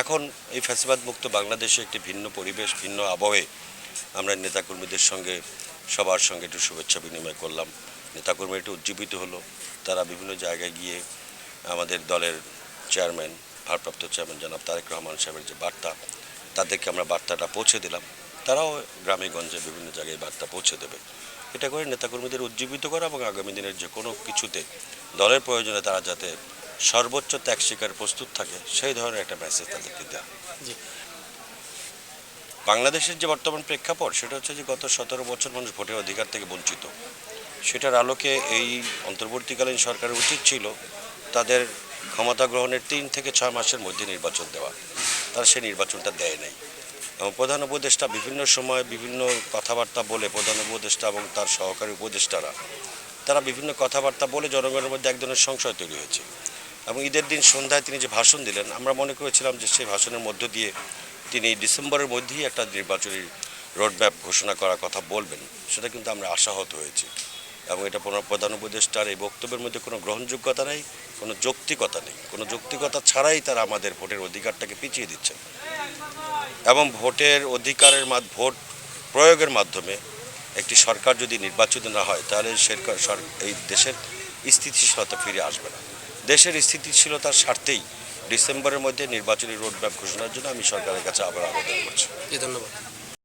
এখন এই ফ্যাসিবাদ মুক্ত বাংলাদেশে একটি ভিন্ন পরিবেশ, ভিন্ন আবহে আমরা নেতাকর্মীদের সঙ্গে, সবার সঙ্গে একটু শুভেচ্ছা বিনিময় করলাম। নেতাকর্মী একটু উজ্জীবিত হলো। তারা বিভিন্ন জায়গায় গিয়ে আমাদের দলের চেয়ারম্যান, ভারপ্রাপ্ত চেয়ারম্যান জনাব তারেক রহমান সাহেবের যে বার্তা, তাদেরকে আমরা বার্তাটা পৌঁছে দিলাম। তারাও গ্রামে গঞ্জে বিভিন্ন জায়গায় বার্তা পৌঁছে দেবে। এটা করে নেতাকর্মীদের উজ্জীবিত করা এবং আগামী দিনের যে কোনো কিছুতে দলের প্রয়োজনে তারা যাতে সর্বোচ্চ ত্যাগ স্বীকার প্রস্তুত থাকে সেই ধরনের একটা মেসেজ তাদেরকে দেওয়া। বাংলাদেশের যে বর্তমান প্রেক্ষাপট সেটা হচ্ছে যে গত সতেরো বছর মানুষ ভোটের অধিকার থেকে বঞ্চিত। সেটার আলোকে এই অন্তর্বর্তীকালীন সরকারের উচিত ছিল তাদের ক্ষমতা গ্রহণের তিন থেকে ছয় মাসের মধ্যে নির্বাচন দেওয়া। তারা সেই নির্বাচনটা দেয় নাই। এবং প্রধান উপদেষ্টা বিভিন্ন সময় বিভিন্ন কথাবার্তা বলে প্রধান উপদেষ্টা এবং তার সহকারী উপদেষ্টারা তারা বিভিন্ন কথাবার্তা বলে জনগণের মধ্যে এক ধরনের সংশয় তৈরি হয়েছে। এবং ঈদের দিন সন্ধ্যায় তিনি যে ভাষণ দিলেন, আমরা মনে করেছিলাম যে সেই ভাষণের মধ্য দিয়ে তিনি ডিসেম্বরের মধ্যেই একটা নির্বাচনী রোডম্যাপ ঘোষণা করার কথা বলবেন, সেটা কিন্তু আমরা আশাহত হয়েছি। এবং এটা কোনো প্রধান উপদেষ্টার এই বক্তব্যের মধ্যে কোনো গ্রহণযোগ্যতা নেই, কোনো যৌক্তিকতা নেই। কোনো যৌক্তিকতা ছাড়াই তারা আমাদের ভোটের অধিকারটাকে পিছিয়ে দিচ্ছেন। এবং ভোটের অধিকারের ভোট প্রয়োগের মাধ্যমে একটি সরকার যদি নির্বাচিত না হয়, তাহলে সরকার এই দেশের স্থিতিশীলতা ফিরে আসবে না। দেশের স্থিতিশীলতার স্বার্থেই ডিসেম্বরের মধ্যে নির্বাচনী রোডম্যাপ ঘোষণার জন্য আমি সরকারের কাছে আবার আবেদন করছি। ধন্যবাদ।